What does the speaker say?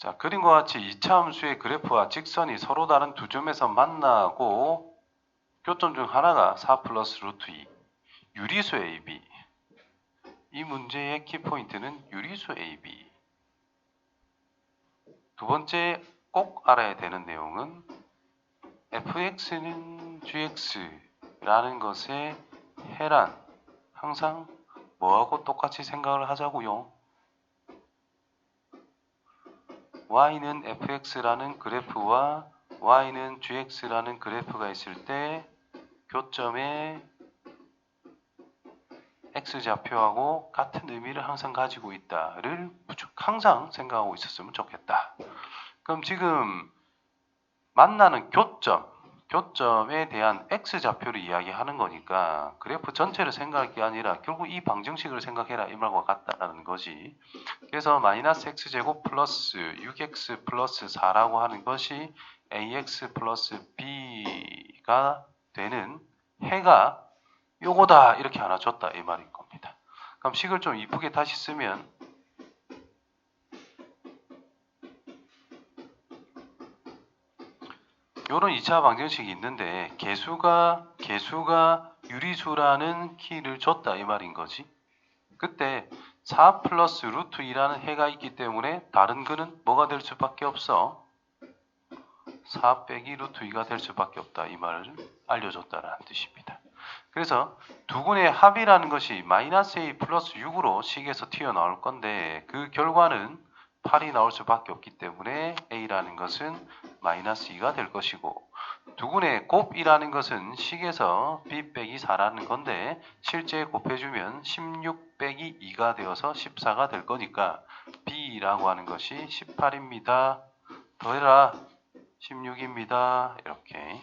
자, 그림과 같이 이차 함수의 그래프와 직선이 서로 다른 두 점에서 만나고 교점 중 하나가 4 플러스 루트 2 유리수 AB 이 문제의 키포인트는 유리수 AB 두 번째 꼭 알아야 되는 내용은 fx는 gx라는 것의 해란. 항상 뭐하고 똑같이 생각을 하자고요. Y는 fx라는 그래프와 y는 gx라는 그래프가 있을 때 교점에 x좌표하고 같은 의미를 항상 가지고 있다를 항상 생각하고 있었으면 좋겠다. 그럼 지금 만나는 교점, 교점에 대한 x좌표를 이야기하는 거니까 그래프 전체를 생각할 게 아니라 결국 이 방정식을 생각해라 이 말과 같다라는 거지. 그래서 마이너스 x제곱 플러스 6x 플러스 4라고 하는 것이 ax 플러스 b가 되는 해가 요거다 이렇게 하나 줬다 이 말인 겁니다. 그럼 식을 좀 이쁘게 다시 쓰면 요런 2차 방정식이 있는데 개수가 개수가 유리수라는 키를 줬다 이 말인 거지. 그때 4 플러스 루트 2라는 해가 있기 때문에 다른 거는 뭐가 될 수밖에 없어. 4 빼기 루트 2가 될 수밖에 없다 이 말을 알려줬다라는 뜻입니다. 그래서 두 군의 합이라는 것이 마이너스 a 플러스 6으로 식에서 튀어나올 건데 그 결과는 8이 나올 수밖에 없기 때문에 a라는 것은 마이너스 2가 될 것이고 두 군의 곱이라는 것은 식에서 b 빼기 4라는 건데 실제 곱해주면 16 빼기 2가 되어서 14가 될 거니까 b라고 하는 것이 18입니다. 더해라 16입니다. 이렇게